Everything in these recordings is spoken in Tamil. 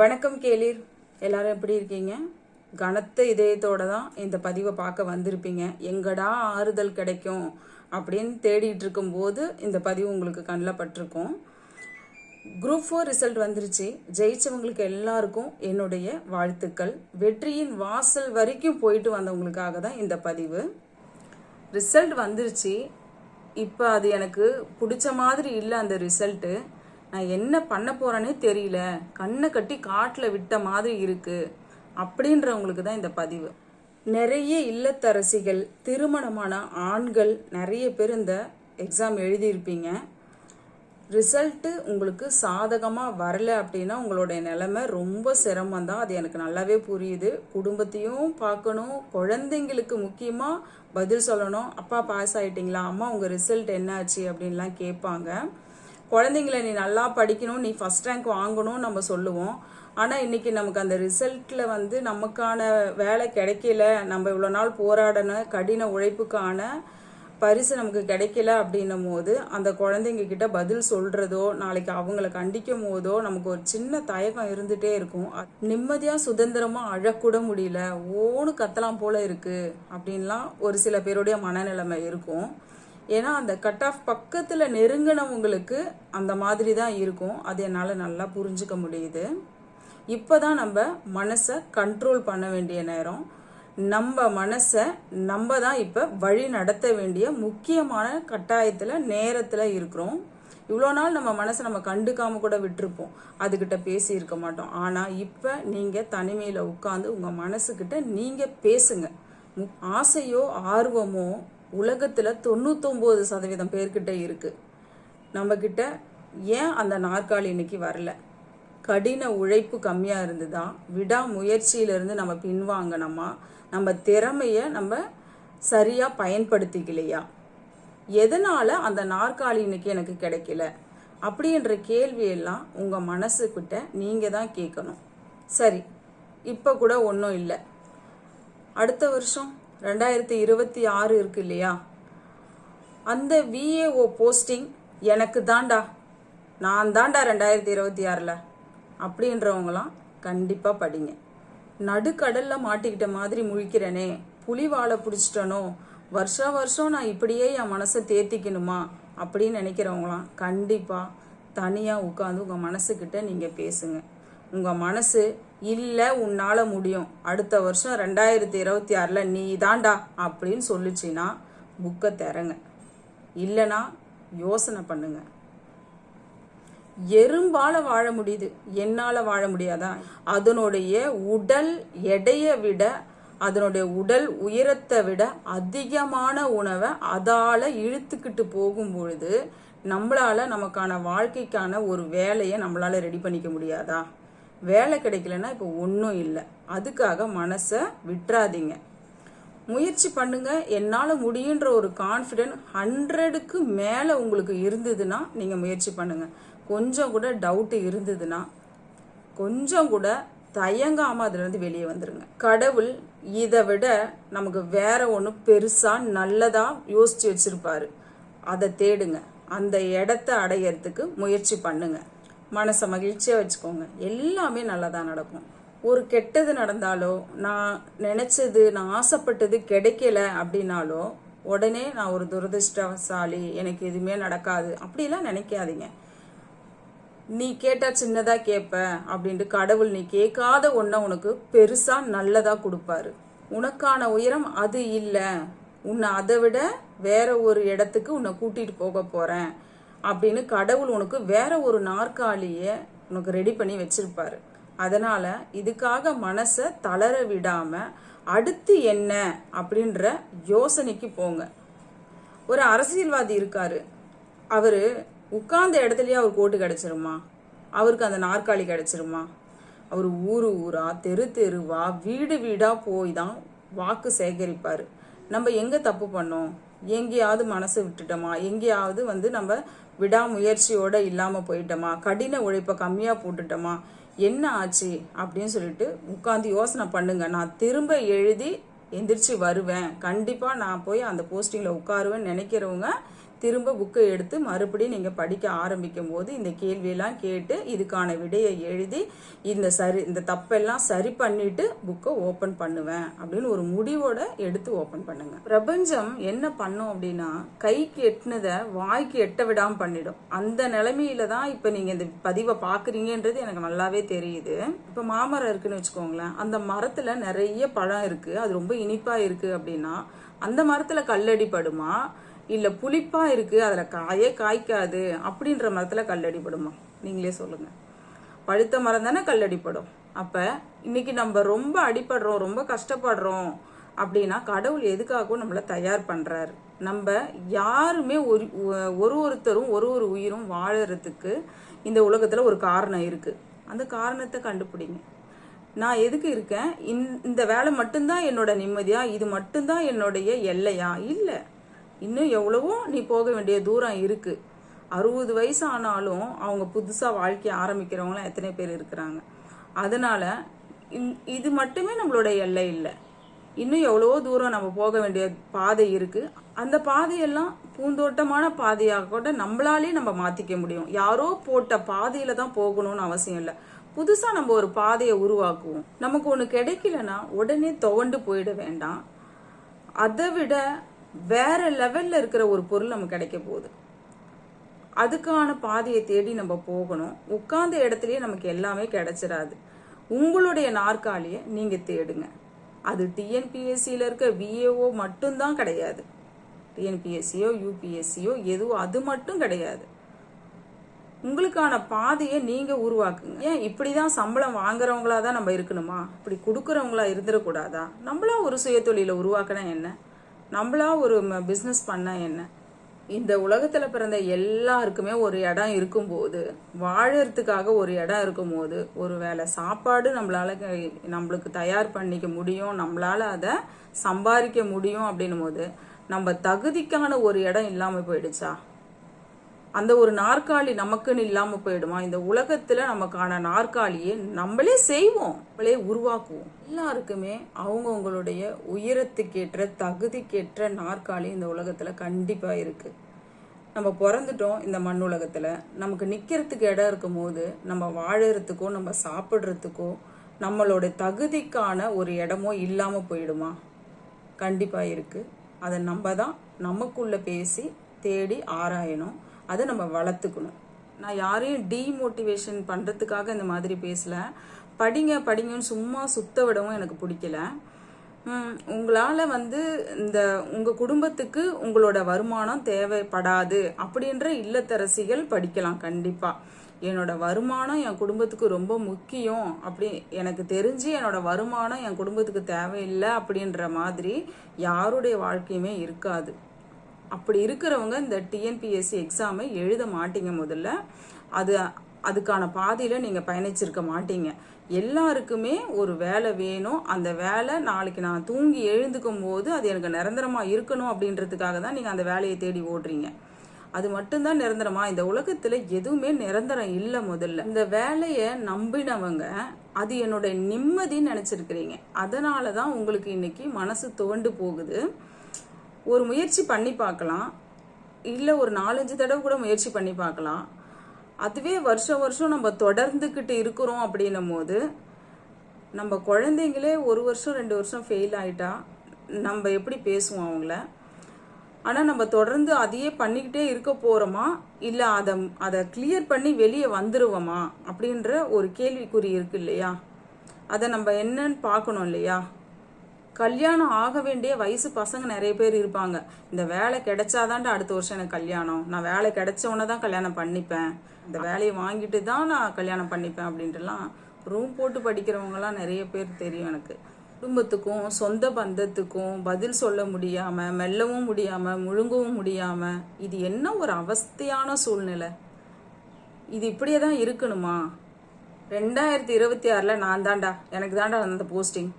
வணக்கம் கேளீர். எல்லாரும் எப்படி இருக்கீங்க? கனத்த இதயத்தோட தான் இந்த பதிவை பார்க்க வந்திருப்பீங்க. எங்கடா ஆறுதல் கிடைக்கும் அப்படின்னு தேடிட்டு இருக்கும்போது இந்த பதிவு உங்களுக்கு கண்ணில் பட்டிருக்கும். குரூப் ஃபோர் ரிசல்ட் வந்துருச்சு. ஜெயிச்சவங்களுக்கு எல்லாருக்கும் என்னுடைய வாழ்த்துக்கள். வெற்றியின் வாசல் வரைக்கும் போயிட்டு வந்தவங்களுக்காக தான் இந்த பதிவு. ரிசல்ட் வந்துருச்சு. இப்போ அது எனக்கு பிடிச்ச மாதிரி இல்லை அந்த ரிசல்ட்டு நான் என்ன பண்ண போறேனே தெரியல. கண்ணை கட்டி காட்டில் விட்ட மாதிரி இருக்கு. அப்படின்றவங்களுக்கு தான் இந்த பதிவு. நிறைய இல்லத்தரசிகள் திருமணமான ஆண்கள் நிறைய பேர் இந்த எக்ஸாம் எழுதியிருப்பீங்க. ரிசல்ட்டு உங்களுக்கு சாதகமாக வரல அப்படின்னா உங்களுடைய நிலைமை ரொம்ப சிரமம் தான். அது எனக்கு நல்லாவே புரியுது. குடும்பத்தையும் பார்க்கணும். குழந்தைங்களுக்கு முக்கியமாக பதில் சொல்லணும். அப்பா பாஸ் ஆகிட்டிங்களா அம்மா உங்கள் ரிசல்ட் என்னாச்சு அப்படின்லாம் கேட்பாங்க. குழந்தைங்கள நீ நல்லா படிக்கணும் நீ ஃபஸ்ட் ரேங்க் வாங்கணும் நம்ம சொல்லுவோம். ஆனால் இன்னைக்கு நமக்கு அந்த ரிசல்ட்டில் வந்து நமக்கான வேலை கிடைக்கல நம்ம இவ்வளோ நாள் போராடின கடின உழைப்புக்கான பரிசு நமக்கு கிடைக்கல அப்படின்னும் போது அந்த குழந்தைங்க கிட்ட பதில் சொல்கிறதோ நாளைக்கு அவங்கள கண்டிக்கும் போதோ நமக்கு ஒரு சின்ன தயக்கம் இருந்துகிட்டே இருக்கும். நிம்மதியாக சுதந்திரமாக அழக்கூட முடியல. ஓன்னு கத்தலாம் போல இருக்குது அப்படின்லாம் ஒரு சில பேருடைய மனநிலைமை இருக்கும். ஏன்னா அந்த கட் ஆஃப் பக்கத்தில் நெருங்கினவங்களுக்கு அந்த மாதிரி தான் இருக்கும். அது என்னால் நல்லா புரிஞ்சுக்க முடியுது. இப்போ தான் நம்ம மனசை கண்ட்ரோல் பண்ண வேண்டிய நேரம். நம்ம மனசை நம்ம தான் இப்போ வழி நடத்த வேண்டிய முக்கியமான கட்டாயத்தில் நேரத்தில் இருக்கிறோம். இவ்வளோ நாள் நம்ம மனசை நம்ம கண்டுக்காம கூட விட்டுருப்போம். அதுக்கிட்ட பேசி இருக்க மாட்டோம். ஆனால் இப்போ நீங்கள் தனிமையில் உட்காந்து உங்கள் மனசுக்கிட்ட நீங்கள் பேசுங்க. ஆசையோ ஆர்வமோ உலகத்தில் தொண்ணூத்தொம்பது சதவீதம் பேர்கிட்ட இருக்கு. நம்மக்கிட்ட ஏன் அந்த நாற்காலி இன்னைக்கு வரல? கடின உழைப்பு கம்மியாக இருந்ததா? விடாமுயற்சியிலிருந்து நம்ம பின்வாங்கினோமா நம்ம திறமையை நம்ம சரியாக பயன்படுத்திக்கலையா? எதனால் அந்த நாற்காலி இன்னைக்கு எனக்கு கிடைக்கல? அப்படின்ற கேள்வியெல்லாம் உங்கள் மனசுக்கிட்ட நீங்கள் தான் கேட்கணும். சரி இப்போ கூட ஒன்றும் இல்லை. அடுத்த வருஷம்? ரெண்டாயிரத்தி இருபத்தி ஆறு இருக்கு இல்லையா? அந்த விஏஓ போஸ்டிங் எனக்கு தான்டா நான் தான்டா ரெண்டாயிரத்தி இருபத்தி ஆறில். அப்படின்றவங்களாம் கண்டிப்பாக படிங்க. நடுக்கடலில் மாட்டிக்கிட்ட மாதிரி முழிக்கிறேனே. புலி வாழை பிடிச்சிட்டனோ? வருஷா வருஷம் நான் இப்படியே என் மனசை தேத்திக்கணுமா? அப்படின்னு நினைக்கிறவங்களாம் கண்டிப்பாக தனியாக உட்காந்து உங்கள் மனசுக்கிட்ட நீங்கள் பேசுங்க. உங்கள் மனசு இல்லை உன்னால் முடியும். அடுத்த வருஷம் ரெண்டாயிரத்தி இருபத்தி ஆறில் நீ தாண்டா அப்படின்னு சொல்லிச்சின்னா புக்கை திறங்க. இல்லைன்னா யோசனை பண்ணுங்க. எறும்பால வாழ முடியுது. என்னால் வாழ முடியாதா? அதனுடைய உடல் எடையை விட அதனுடைய உடல் உயரத்தை விட அதிகமான உணவை அதால் இழுத்துக்கிட்டு போகும் பொழுது நம்மளால் நமக்கான வாழ்க்கைக்கான ஒரு வேலையை நம்மளால் ரெடி பண்ணிக்க முடியாதா? வேலை கிடைக்கலன்னா இப்போ ஒன்றும் இல்லை. அதுக்காக மனசை விட்டுறாதீங்க. முயற்சி பண்ணுங்க. என்னால் முடியுன்ற ஒரு கான்ஃபிடென்ட் ஹண்ட்ரடுக்கு மேலே உங்களுக்கு இருந்ததுன்னா நீங்கள் முயற்சி பண்ணுங்க. கொஞ்சம் கூட டவுட்டு இருந்ததுன்னா கொஞ்சம் கூட தயங்காமல் அதுலேருந்து வெளியே வந்துடுங்க கடவுள் இதை விட நமக்கு வேற ஒன்று பெருசாக நல்லதாக யோசித்து வச்சுருப்பாரு. அதை தேடுங்க. அந்த இடத்த அடையறதுக்கு முயற்சி பண்ணுங்கள் மனசை மகிழ்ச்சியாக வச்சுக்கோங்க. எல்லாமே நல்லதாக நடக்கும். ஒரு கெட்டது நடந்தாலோ நான் நினச்சது நான் ஆசைப்பட்டது கிடைக்கல அப்படின்னாலோ உடனே நான் ஒரு துரதிருஷ்டசாலி எனக்கு எதுவுமே நடக்காது. அப்படிலாம் நினைக்காதீங்க. நீ கேட்டால் சின்னதாக கேட்ப அப்படின்ட்டு கடவுள் நீ கேட்காத ஒன்றை உனக்கு பெருசாக நல்லதாக கொடுப்பாரு. உனக்கான உயரம் அது இல்லை. உன்னை அதை விட வேற ஒரு இடத்துக்கு உன்னை கூட்டிகிட்டு போக போகிறேன் அப்படின்னு கடவுள் உனக்கு வேற ஒரு நாற்காலிய உனக்கு ரெடி பண்ணி வச்சிருப்பாரு. அதனால இதுக்காக மனசை தளர விடாம அடுத்து என்ன அப்படின்ற யோசனைக்கு போங்க. ஒரு அரசியல்வாதி இருக்காரு. அவரு உட்கார்ந்த இடத்துலயே அவர் ஓட்டு கிடைச்சிருமா? அவருக்கு அந்த நாற்காலி கிடைச்சிருமா? அவர் ஊரு ஊரா தெரு தெருவா வீடு வீடா போய் தான் வாக்கு சேகரிப்பாரு. நம்ம எங்க தப்பு பண்ணோம்? எங்கேயாவது மனசு விட்டுட்டோமா? எங்கேயாவது வந்து நம்ம விடாமுயற்சியோடு இல்லாமல் போயிட்டோமா? கடின உழைப்பை கம்மியாக போட்டுட்டோமா? என்ன ஆச்சு? அப்படின்னு சொல்லிட்டு உட்காந்து யோசனை பண்ணுங்க. நான் திரும்ப எழுதி எந்திரிச்சு வருவேன். கண்டிப்பாக நான் போய் அந்த போஸ்டிங்கில் உட்காருவேன்னு நினைக்கிறவங்க திரும்ப புக்கை எடுத்து மறுபடியும் நீங்கள் படிக்க ஆரம்பிக்கும் போது இந்த கேள்வியெல்லாம் கேட்டு இதுக்கான விடையை எழுதி இந்த சரி இந்த தப்பெல்லாம் சரி பண்ணிட்டு புக்கை ஓப்பன் பண்ணுவேன் அப்படின்னு ஒரு முடிவோட எடுத்து ஓப்பன் பண்ணுங்க. பிரபஞ்சம் என்ன பண்ணும் அப்படின்னா கைக்கு எட்டினதை வாய்க்கு எட்ட விடாம பண்ணிடும். அந்த நிலைமையில தான் இப்போ நீங்க இந்த பதிவை பாக்குறீங்கன்றது எனக்கு நல்லாவே தெரியுது. இப்போ மாமரம் இருக்குன்னு வச்சுக்கோங்களேன் அந்த மரத்துல நிறைய பழம் இருக்கு அது ரொம்ப இனிப்பா இருக்கு அப்படின்னா அந்த மரத்துல கல்லடி படுமா? இல்ல புளிப்பா இருக்கு அதுல காயே காய்க்காது அப்படின்ற மரத்துல கல்லடிப்படுமா? நீங்களே சொல்லுங்க. பழுத்த மரம் தானே கல்லடிப்படும். அப்ப இன்னைக்கு நம்ம ரொம்ப அடிபடுறோம் ரொம்ப கஷ்டப்படுறோம் அப்படின்னா கடவுள் எதுக்காகவும் நம்மள தயார் பண்றாரு. நம்ம யாருமே ஒரு ஒரு ஒருத்தரும் ஒரு ஒரு உயிரும் வாழறதுக்கு இந்த உலகத்துல ஒரு காரணம் இருக்கு. அந்த காரணத்தை கண்டுபிடிங்க. நான் எதுக்கு இருக்கேன்? இந்த வேலை மட்டும்தான் என்னோட நிம்மதியா? இது மட்டும்தான் என்னுடைய எல்லையா? இல்லை. இன்னும் எவ்வளவோ நீ போக வேண்டிய தூரம் இருக்கு. அறுபது வயசு ஆனாலும் அவங்க புதுசா வாழ்க்கையை ஆரம்பிக்கிறவங்களாம் எத்தனை பேர் இருக்கிறாங்க. அதனால இது மட்டுமே நம்மளோட எல்லை இல்லை. இன்னும் எவ்வளவோ தூரம் நம்ம போக வேண்டிய பாதை இருக்கு. அந்த பாதையெல்லாம் பூந்தோட்டமான பாதையாக கூட நம்மளாலே நம்ம மாத்திக்க முடியும். யாரோ போட்ட பாதையில தான் போகணும்னு அவசியம் இல்லை. புதுசா நம்ம ஒரு பாதையை உருவாக்குவோம். நமக்கு ஒன்று கிடைக்கலன்னா உடனே துவண்டு போயிட வேண்டாம். அதை விட வேற லெவல்ல இருக்கிற ஒரு பொருள் நமக்கு கிடைக்க போகுது. அதுக்கான பாதையை தேடி நம்ம போகணும். உட்கார்ந்த இடத்துலயே நமக்கு எல்லாமே கிடைச்சிடாது. உங்களுடைய நாற்காலியை நீங்க தேடுங்க. அது டிஎன்பிஎஸ்சியில் இருக்க விஏஓ மட்டும்தான் கிடையாது. டிஎன்பிஎஸ்சியோ யூபிஎஸ்சியோ எதுவோ அது மட்டும் கிடையாது. உங்களுக்கான பாதையை நீங்க உருவாக்குங்க. ஏன் இப்படிதான் சம்பளம் வாங்குறவங்களா தான் நம்ம இருக்கணுமா? இப்படி கொடுக்குறவங்களா இருந்துடக்கூடாதா நம்மளா ஒரு சுயதொழிலை உருவாக்கினா என்ன? நம்மளா ஒரு பிஸ்னஸ் பண்ண என்ன? இந்த உலகத்துல பிறந்த எல்லாருக்குமே ஒரு இடம் இருக்கும்போது வாழறதுக்காக ஒரு இடம் இருக்கும்போது ஒரு வேளை சாப்பாடு நம்மளால நம்மளுக்கு தயார் பண்ணிக்க முடியும் நம்மளால அதை சம்பாதிக்க முடியும் அப்படின்னும் போது நம்ம தகுதிக்கான ஒரு இடம் இல்லாம போயிடுச்சா? அந்த ஒரு நாற்காலி நமக்குன்னு இல்லாமல் போயிடுமா? இந்த உலகத்தில் நமக்கான நாற்காலியை நம்மளே செய்வோம். நம்மளே உருவாக்குவோம். எல்லாருக்குமே அவங்கவுங்களுடைய உயரத்துக்கேற்ற தகுதிக்கேற்ற நாற்காலி இந்த உலகத்தில் கண்டிப்பாக இருக்கு. நம்ம பிறந்துட்டோம் இந்த மண் உலகத்தில். நமக்கு நிற்கிறதுக்கு இடம் இருக்கும் போது நம்ம வாழறதுக்கோ நம்ம சாப்பிட்றதுக்கோ நம்மளோட தகுதிக்கான ஒரு இடமோ இல்லாமல் போயிடுமா? கண்டிப்பாக இருக்குது அதை நம்ம தான் நமக்குள்ளே பேசி தேடி ஆராயணும். அதை நம்ம வளர்த்துக்கணும். நான் யாரையும் டீமோட்டிவேஷன் பண்ணுறதுக்காக இந்த மாதிரி பேசலை. படிங்க படிங்கன்னு சும்மா சுத்த விடவும் எனக்கு பிடிக்கல. உங்களால் வந்து இந்த உங்கள் குடும்பத்துக்கு உங்களோட வருமானம் தேவைப்படாது அப்படின்ற இல்லத்தரசிகள் படிக்கலாம் கண்டிப்பாக என்னோட வருமானம் என் குடும்பத்துக்கு ரொம்ப முக்கியம் அப்படி எனக்கு தெரிஞ்சு என்னோட வருமானம் என் குடும்பத்துக்கு தேவையில்லை அப்படின்ற மாதிரி யாருடைய வாழ்க்கையுமே இருக்காது. அப்படி இருக்கிறவங்க இந்த டிஎன்பிஎஸ்சி எக்ஸாமை எழுத மாட்டீங்க முதல்ல. அது அதுக்கான பாதையில் நீங்கள் பயணிச்சிருக்க மாட்டீங்க. எல்லாருக்குமே ஒரு வேலை வேணும். அந்த வேலை நாளைக்கு நான் தூங்கி எழுந்துக்கும் போது அது எனக்கு நிரந்தரமாக இருக்கணும் அப்படின்றதுக்காக தான் நீங்கள் அந்த வேலையை தேடி ஓடுறீங்க. அது மட்டும்தான் நிரந்தரமா. இந்த உலகத்தில் எதுவுமே நிரந்தரம் இல்லை முதல்ல. இந்த வேலையை நம்பினவங்க அது என்னோட நிம்மதின்னு நினச்சிருக்கிறீங்க. அதனால தான் உங்களுக்கு இன்னைக்கு மனசு துவண்டு போகுது. ஒரு முயற்சி பண்ணி பார்க்கலாம். இல்லை ஒரு நாலஞ்சு தடவை கூட முயற்சி பண்ணி பார்க்கலாம். அதுவே வருஷம் வருஷம் நம்ம தொடர்ந்துக்கிட்டு இருக்கிறோம் அப்படின்னும் போது நம்ம குழந்தைங்களே ஒரு வருஷம் ரெண்டு வருஷம் ஃபெயில் ஆகிட்டா நம்ம எப்படி பேசுவோம் அவங்கள? ஆனால் நம்ம தொடர்ந்து அதையே பண்ணிக்கிட்டே இருக்க போகிறோமா இல்லை அதை அதை கிளியர் பண்ணி வெளியே வந்துருவோமா? அப்படின்ற ஒரு கேள்விக்குறி இருக்கு இல்லையா? அதை நம்ம என்னன்னு பார்க்கணும் இல்லையா? கல்யாணம் ஆக வேண்டிய வயசு பசங்க நிறைய பேர் இருப்பாங்க. இந்த வேலை கிடைச்சாதான்டா அடுத்த வருஷம் எனக்கு கல்யாணம். நான் வேலை கிடைச்ச உடனே தான் கல்யாணம் பண்ணிப்பேன். இந்த வேலையை வாங்கிட்டு தான் நான் கல்யாணம் பண்ணிப்பேன் அப்படின்ட்டுலாம் ரூம் போட்டு படிக்கிறவங்கலாம் நிறைய பேர் தெரியும் எனக்கு. குடும்பத்துக்கும் சொந்த பந்தத்துக்கும் பதில் சொல்ல முடியாம மெல்லவும் முடியாம முழுங்கவும் முடியாம இது என்ன ஒரு அவஸ்தையான சூழ்நிலை? இது இப்படியே தான் இருக்கணுமா? ரெண்டாயிரத்தி இருபத்தி ஆறில் நான் தான்டா எனக்கு தான்டா அந்த போஸ்டிங்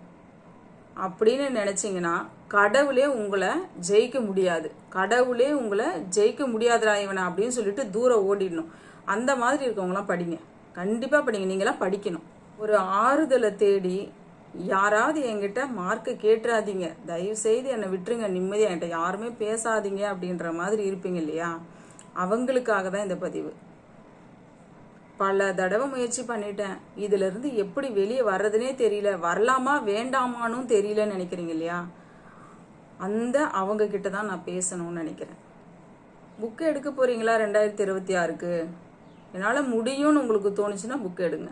அப்படின்னு நினச்சிங்கன்னா கடவுளே உங்களை ஜெயிக்க முடியாது. கடவுளே உங்களை ஜெயிக்க முடியாதரா இவனை அப்படின்னு சொல்லிட்டு தூரம் ஓடிடணும். அந்த மாதிரி இருக்கவங்களாம் படிங்க. கண்டிப்பாக படிங்க. நீங்களாம் படிக்கணும். ஒரு ஆறுதலை தேடி யாராவது என்கிட்ட மார்க்கு கேட்டுறாதீங்க தயவு செய்து என்னை விட்டுருங்க. நிம்மதியாக என்கிட்ட யாருமே பேசாதீங்க அப்படின்ற மாதிரி இருப்பீங்க இல்லையா? அவங்களுக்காக தான் இந்த பதிவு. பல தடவை முயற்சி பண்ணிட்டேன். இதுல இருந்து எப்படி வெளியே வர்றதுனே தெரியல. வரலாமா வேண்டாமானும் தெரியலன்னு நினைக்கிறீங்க இல்லையா? அந்த அவங்க கிட்ட தான் நான் பேசணும்னு நினைக்கிறேன். புக்கு எடுக்க போறீங்களா ரெண்டாயிரத்தி இருபத்தி ஆறுக்கு? என்னால் முடியும்னு உங்களுக்கு தோணுச்சுன்னா புக் எடுங்க.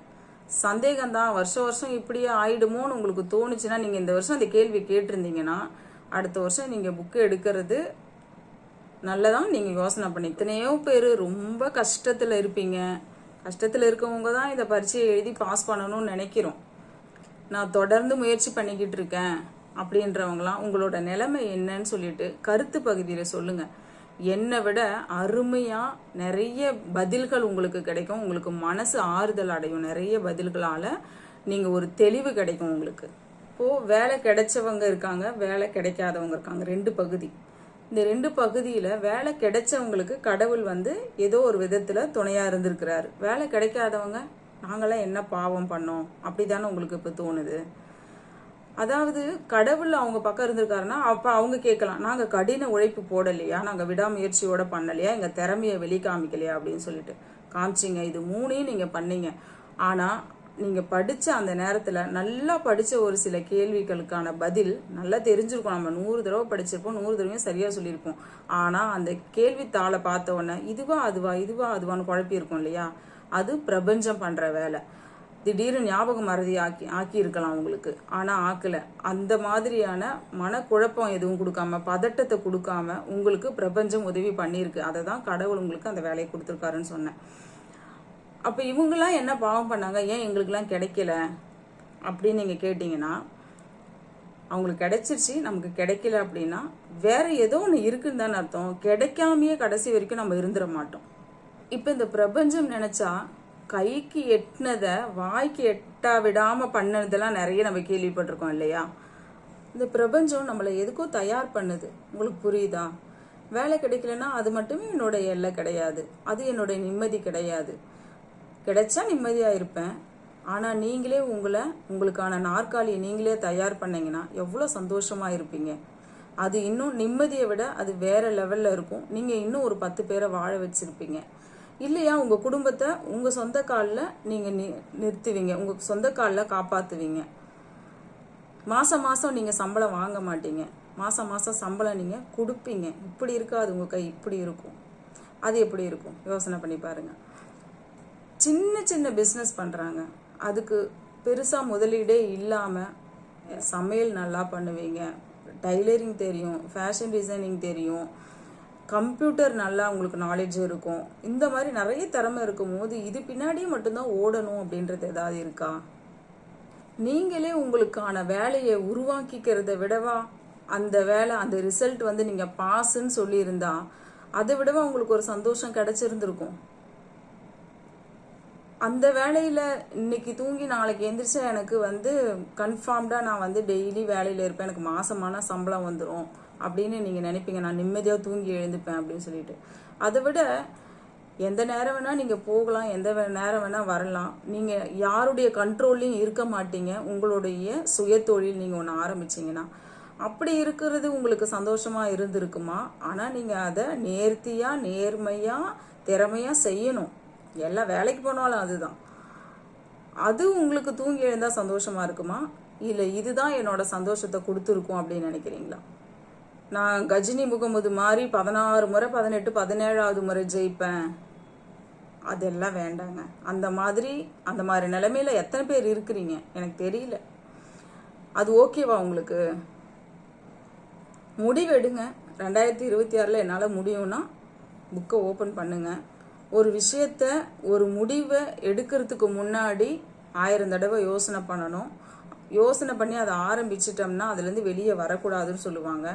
சந்தேகம்தான் வருஷம் வருஷம் இப்படியே ஆயிடுமோன்னு உங்களுக்கு தோணுச்சுன்னா நீங்கள் இந்த வருஷம் அந்த கேள்வி கேட்டிருந்தீங்கன்னா அடுத்த வருஷம் நீங்கள் புக்கு எடுக்கிறது நல்லதான் நீங்கள் யோசனை பண்ணி எத்தனையோ பேர் ரொம்ப கஷ்டத்தில் இருப்பீங்க. கஷ்டத்தில் இருக்கவங்க தான் இதை பரீட்சையை எழுதி பாஸ் பண்ணணும்னு நினைக்கிறோம். நான் தொடர்ந்து முயற்சி பண்ணிக்கிட்டு இருக்கேன் அப்படின்றவங்களாம் உங்களோட நிலைமை என்னன்னு சொல்லிட்டு கருத்து பகுதியில் சொல்லுங்கள் என்னை விட அருமையாக நிறைய பதில்கள் உங்களுக்கு கிடைக்கும். உங்களுக்கு மனசு ஆறுதல் அடையும். நிறைய பதில்களால் நீங்கள் ஒரு தெளிவு கிடைக்கும் உங்களுக்கு. இப்போது வேலை கிடைச்சவங்க இருக்காங்க வேலை கிடைக்காதவங்க இருக்காங்க. ரெண்டு பகுதி. இந்த ரெண்டு பகுதியில் வேலை கிடைச்சவங்களுக்கு கடவுள் வந்து ஏதோ ஒரு விதத்தில் துணையாக இருந்திருக்கிறாரு. வேலை கிடைக்காதவங்க நாங்களாம் என்ன பாவம் பண்ணோம்? அப்படி தானே உங்களுக்கு இப்போ தோணுது. அதாவது கடவுள் அவங்க பக்கம் இருந்திருக்காருன்னா அப்போ அவங்க கேட்கலாம் நாங்கள் கடின உழைப்பு போடலையா? நாங்கள் விடாமுயற்சியோட பண்ணலையா? எங்கள் திறமையை வெளி காமிக்கலையா அப்படின்னு சொல்லிட்டு. காமிச்சிங்க இது மூணையும் நீங்கள் பண்ணீங்க. ஆனால் நீங்கள் படித்த அந்த நேரத்தில் நல்லா படித்த ஒரு சில கேள்விகளுக்கான பதில் நல்லா தெரிஞ்சிருக்கும். நம்ம நூறு தடவை படிச்சிருப்போம் நூறு தடவையும் சரியாக சொல்லியிருப்போம். ஆனால் அந்த கேள்வித்தாளை பார்த்த உடனே இதுவா அதுவா இதுவா அதுவான்னு குழப்பியிருக்கோம் இல்லையா? அது பிரபஞ்சம் பண்ணுற வேலை. திடீர்னு ஞாபகம் மறதி ஆக்கி ஆக்கி இருக்கலாம் உங்களுக்கு. ஆனால் ஆக்கலை. அந்த மாதிரியான மனக்குழப்பம் எதுவும் கொடுக்காம பதட்டத்தை கொடுக்காம உங்களுக்கு பிரபஞ்சம் உதவி பண்ணியிருக்கு. அதை தான் கடவுள் உங்களுக்கு அந்த வேலையை கொடுத்துருக்காருன்னு சொன்னேன். அப்போ இவங்கெல்லாம் என்ன பாவம் பண்ணாங்க? ஏன் எங்களுக்கெல்லாம் கிடைக்கல? அப்படின்னு நீங்கள் கேட்டிங்கன்னா அவங்களுக்கு கிடைச்சிருச்சு. நமக்கு கிடைக்கல அப்படின்னா வேற ஏதோ ஒன்று இருக்குன்னு தானே அர்த்தம். கிடைக்காமையே கடைசி வரைக்கும் நம்ம இருந்துட மாட்டோம். இப்போ இந்த பிரபஞ்சம் நினச்சா கைக்கு எட்டினதை வாய்க்கு எட்டா விடாமல் பண்ணதெல்லாம் நிறைய நம்ம கேள்விப்பட்டிருக்கோம் இல்லையா? இந்த பிரபஞ்சம் நம்மளை எதுக்கோ தயார் பண்ணுது. உங்களுக்கு புரியுதா? வேலை கிடைக்கலன்னா அது மட்டுமே என்னோட எல்லை கிடையாது. அது என்னோட நிம்மதி கிடையாது. கிடைச்சா நிம்மதியாக இருப்பேன். ஆனால் நீங்களே உங்களை உங்களுக்கான நாற்காலியை நீங்களே தயார் பண்ணீங்கன்னா எவ்வளோ சந்தோஷமாக இருப்பீங்க. அது இன்னும் நிம்மதியை விட அது வேற லெவலில் இருக்கும். நீங்கள் இன்னும் ஒரு பத்து பேரை வாழ வச்சுருப்பீங்க. இல்லையா உங்கள் குடும்பத்தை உங்கள் சொந்த காலில் நீங்கள் நி நிறுத்துவீங்க. உங்கள் சொந்த காலில் காப்பாற்றுவீங்க மாதம் மாதம் நீங்கள் சம்பளம் வாங்க மாட்டீங்க. மாதம் மாதம் சம்பளம் நீங்கள் கொடுப்பீங்க. இப்படி இருக்காது உங்கள் கை இப்படி இருக்கும். அது எப்படி இருக்கும்? யோசனை பண்ணி பாருங்கள் சின்ன சின்ன பிஸ்னஸ் பண்ணுறாங்க அதுக்கு பெருசாக முதலீடே இல்லாமல் சமையல் நல்லா பண்ணுவீங்க. டைலரிங் தெரியும் ஃபேஷன் டிசைனிங் தெரியும். கம்ப்யூட்டர் நல்லா உங்களுக்கு நாலேஜ் இருக்கும். இந்த மாதிரி நிறைய திறமை இருக்கும் போது இது பின்னாடியே மட்டும்தான் ஓடணும் அப்படின்றது ஏதாவது இருக்கா? நீங்களே உங்களுக்கான வேலையை உருவாக்கிக்கிறத விடவா அந்த வேலை அந்த ரிசல்ட் வந்து நீங்கள் பாஸ்ன்னு சொல்லியிருந்தா அதை விடவா உங்களுக்கு ஒரு சந்தோஷம் கிடைச்சிருந்துருக்கும். அந்த வேலையில் இன்னைக்கு தூங்கி நாளைக்கு எந்திரிச்சா எனக்கு வந்து கன்ஃபார்ம்டாக நான் வந்து டெய்லி வேலையில் இருப்பேன். எனக்கு மாசமான சம்பளம் வந்துடும் அப்படின்னு நீங்கள் நினைப்பீங்க. நான் நிம்மதியாக தூங்கி எழுந்துப்பேன் அப்படின்னு சொல்லிட்டு. அதை விட எந்த நேரம் வேணால் நீங்கள் போகலாம். எந்த நேரம் வேணால் வரலாம். நீங்கள் யாருடைய கண்ட்ரோல்லையும் இருக்க மாட்டீங்க. உங்களுடைய சுயதொழில் நீங்கள் ஒன்று ஆரம்பிச்சீங்கன்னா அப்படி இருக்கிறது உங்களுக்கு சந்தோஷமாக இருந்திருக்குமா? ஆனால் நீங்கள் அதை நேர்த்தியாக நேர்மையாக திறமையாக செய்யணும். எல்லாம் வேலைக்கு போனாலும் அதுதான். அது உங்களுக்கு தூங்கி எழுந்தால் சந்தோஷமாக இருக்குமா? இல்லை இதுதான் என்னோட சந்தோஷத்தை கொடுத்துருக்கும் அப்படின்னு நினைக்கிறீங்களா? நான் கஜினி முகமது மாதிரி பதினாறு முறை பதினெட்டு பதினேழாவது முறை ஜெயிப்பேன். அதெல்லாம் வேண்டாங்க. அந்த மாதிரி அந்த மாதிரி நிலைமையில எத்தனை பேர் இருக்கிறீங்க? எனக்கு தெரியல. அது ஓகேவா உங்களுக்கு? முடிவெடுங்க. ரெண்டாயிரத்தி இருபத்தி ஆறில் என்னால் முடியும்னா புக்கை ஓப்பன் பண்ணுங்கள் ஒரு விஷயத்த ஒரு முடிவை எடுக்கிறதுக்கு முன்னாடி ஆயிரம் தடவை யோசனை பண்ணணும். யோசனை பண்ணி அதை ஆரம்பிச்சிட்டோம்னா அதுலேருந்து வெளியே வரக்கூடாதுன்னு சொல்லுவாங்க.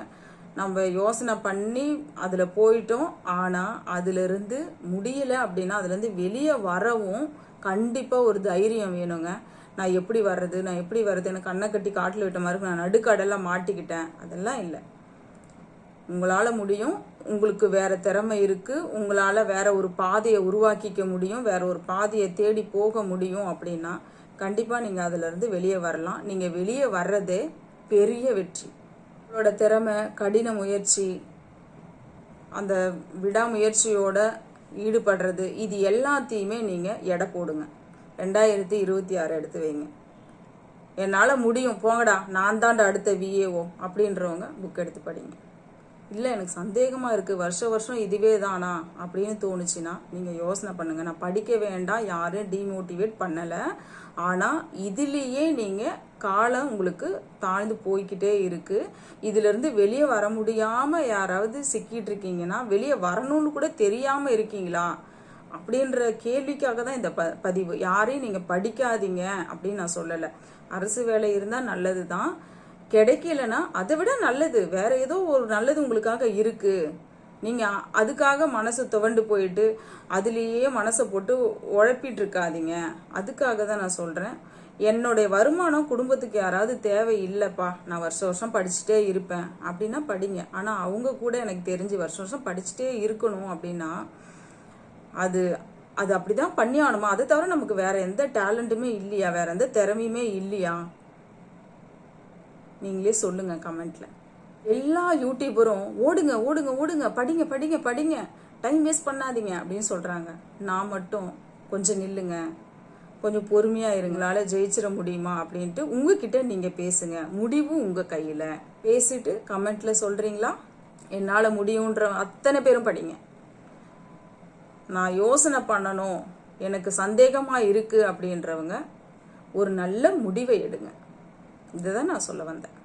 நம்ம யோசனை பண்ணி அதில் போயிட்டோம். ஆனால் அதுலேருந்து முடியலை அப்படின்னா அதுலேருந்து வெளியே வரவும் கண்டிப்பாக ஒரு தைரியம் வேணுங்க. நான் எப்படி வர்றது? நான் எப்படி வர்றது? எனக்கு கண்ணை கட்டி காட்டில் விட்ட மாதிரி நான் நடுக்கடலாம் மாட்டிக்கிட்டேன். அதெல்லாம் இல்லை. உங்களால் முடியும். உங்களுக்கு வேற திறமை இருக்கு உங்களால் வேற ஒரு பாதையை உருவாக்கிக்க முடியும் வேற ஒரு பாதையை தேடி போக முடியும் அப்படின்னா கண்டிப்பாக நீங்கள் அதிலிருந்து வெளியே வரலாம். நீங்கள் வெளியே வர்றதே பெரிய வெற்றி. உங்களோட திறமை கடின முயற்சி அந்த விடாமுயற்சியோட ஈடுபடுறது இது எல்லாத்தையுமே நீங்கள் எடை போடுங்க. ரெண்டாயிரத்தி இருபத்தி ஆறு எடுத்து வைங்க. என்னால் முடியும். போங்கடா நான் தாண்டா அடுத்த விஏஓ அப்படின்றவங்க புக் எடுத்து படிங்க. இல்லை எனக்கு சந்தேகமாக இருக்குது வருஷ வருஷம் இதுவே தானா? அப்படின்னு தோணுச்சுன்னா நீங்கள் யோசனை பண்ணுங்கள் நான் படிக்க வேண்டாம் யாரும் டிமோட்டிவேட் பண்ணலை. ஆனால் இதுலேயே நீங்கள் காலம் உங்களுக்கு தாழ்ந்து போய்கிட்டே இருக்குது இதிலிருந்து வெளியே வர முடியாமல் யாராவது சிக்கிட்டு இருக்கீங்கன்னா வெளியே வரணும்னு கூட தெரியாமல் இருக்கீங்களா? அப்படின்ற கேள்விக்காக தான் இந்த ப பதிவு. யாரையும் நீங்கள் படிக்காதீங்க அப்படின்னு நான் சொல்லலை. அரசு வேலை இருந்தால் நல்லது தான் கிடைக்கலனா அதை விட நல்லது. வேற ஏதோ ஒரு நல்லது உங்களுக்காக இருக்கு. நீங்க அதுக்காக மனசை துவண்டு போயிட்டு அதுலேயே மனசை போட்டு உழப்பிட்டு இருக்காதீங்க. அதுக்காக தான் நான் சொல்றேன். என்னுடைய வருமானம் குடும்பத்துக்கு யாராவது தேவை இல்லைப்பா. நான் வருஷம் வருஷம் படிச்சுட்டே இருப்பேன். அப்படின்னா படிங்க. ஆனால் அவங்க கூட எனக்கு தெரிஞ்சு வருஷம் வருஷம் படிச்சுட்டே இருக்கணும் அப்படின்னா அது அது அப்படிதான் பண்ணி ஆகணுமா அதை தவிர நமக்கு வேற எந்த டேலண்ட்டுமே இல்லையா? வேற எந்த திறமையுமே இல்லையா? நீங்களே சொல்லுங்க கமெண்ட்ல. எல்லா யூடியூபரும் ஓடுங்க ஓடுங்க ஓடுங்க படிங்க படிங்க படிங்க டைம் வேஸ்ட் பண்ணாதீங்க அப்படின்னு சொல்றாங்க. நான் மட்டும் கொஞ்சம் நில்லுங்க கொஞ்சம் பொறுமையா இருங்களால ஜெயிச்சிட முடியுமா? அப்படின்ட்டு உங்ககிட்ட நீங்க பேசுங்க. முடிவு உங்க கையில. பேசிட்டு கமெண்ட்ல சொல்றீங்களா? என்னால முடியுன்ற அத்தனை பேரும் படிங்க. நான் யோசனை பண்ணணும். எனக்கு சந்தேகமா இருக்கு அப்படின்றவங்க ஒரு நல்ல முடிவை எடுங்க. இதுதான் நான் சொல்ல வந்தேன்.